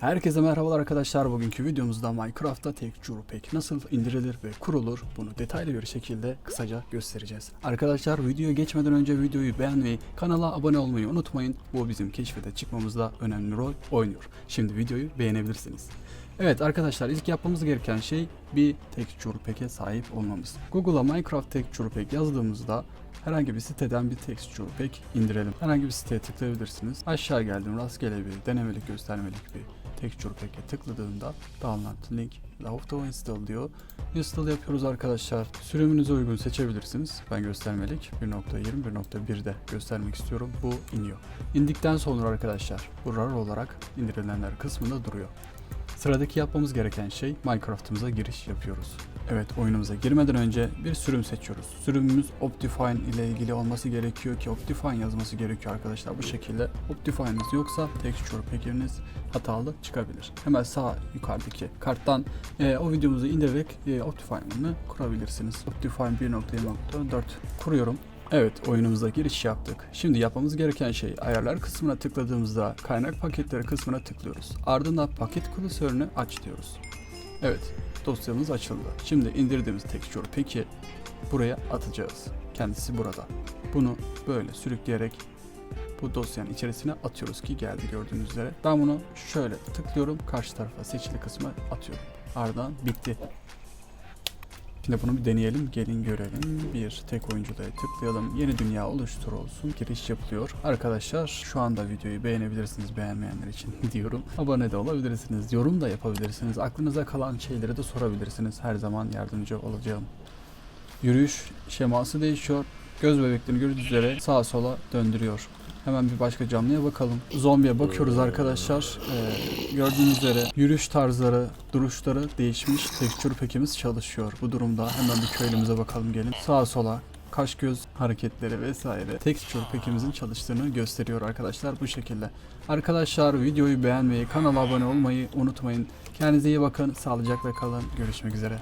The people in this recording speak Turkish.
Herkese merhabalar arkadaşlar. Bugünkü videomuzda Minecraft'ta Texture Pack nasıl indirilir ve kurulur bunu detaylı bir şekilde kısaca göstereceğiz. Arkadaşlar videoya geçmeden önce videoyu beğenmeyi, kanala abone olmayı unutmayın. Bu bizim keşfete çıkmamızda önemli rol oynuyor. Şimdi videoyu beğenebilirsiniz. Evet arkadaşlar ilk yapmamız gereken şey bir Texture Pack'e sahip olmamız. Google'a Minecraft Texture Pack yazdığımızda herhangi bir siteden bir texture pack indirelim. Herhangi bir siteye tıklayabilirsiniz. Aşağı geldim rastgele bir denemelik göstermelik bir texture pack'e tıkladığımda download link auto install diyor. Install yapıyoruz arkadaşlar. Sürümünüze uygun seçebilirsiniz. Ben göstermelik 1.20 1.1'de göstermek istiyorum. Bu iniyor. İndikten sonra arkadaşlar bu RAR olarak indirilenler kısmında duruyor. Sıradaki yapmamız gereken şey Minecraft'ımıza giriş yapıyoruz. Evet oyunumuza girmeden önce bir sürüm seçiyoruz. Sürümümüz Optifine ile ilgili olması gerekiyor ki Optifine yazması gerekiyor arkadaşlar. Bu şekilde Optifine'ınız yoksa Texture Pack'iniz hatalı çıkabilir. Hemen sağ yukarıdaki karttan e, o videomuzu indirerek e, Optifine'ını kurabilirsiniz. Optifine 1.4 kuruyorum. Evet oyunumuza giriş yaptık. Şimdi yapmamız gereken şey ayarlar kısmına tıkladığımızda kaynak paketleri kısmına tıklıyoruz. Ardından paket klasörünü aç diyoruz. Evet dosyamız açıldı. Şimdi indirdiğimiz texture peki buraya atacağız. Kendisi burada. Bunu böyle sürükleyerek bu dosyanın içerisine atıyoruz ki geldi gördüğünüz üzere. Ben bunu şöyle tıklıyorum. Karşı tarafa seçili kısma atıyorum. Ardından bitti. Şimdi bunu bir deneyelim. Gelin görelim. Bir tek oyuncuda tıklayalım. Yeni dünya oluştur olsun. Giriş yapılıyor. Arkadaşlar şu anda videoyu beğenebilirsiniz beğenmeyenler için diyorum. Abone de olabilirsiniz. Yorum da yapabilirsiniz. Aklınıza kalan şeyleri de sorabilirsiniz. Her zaman yardımcı olacağım. Yürüyüş şeması değişiyor. Göz bebeklerini gördüğünüz üzere sağa sola döndürüyor. Hemen bir başka canlıya bakalım. Zombiye bakıyoruz arkadaşlar. Ee, gördüğünüz üzere yürüyüş tarzları, duruşları değişmiş. Tekstür pekimiz çalışıyor. Bu durumda hemen bir köylümüze bakalım gelin. Sağa sola kaş göz hareketleri vesaire tekstür pekimizin çalıştığını gösteriyor arkadaşlar bu şekilde. Arkadaşlar videoyu beğenmeyi, kanala abone olmayı unutmayın. Kendinize iyi bakın, sağlıcakla kalın. Görüşmek üzere.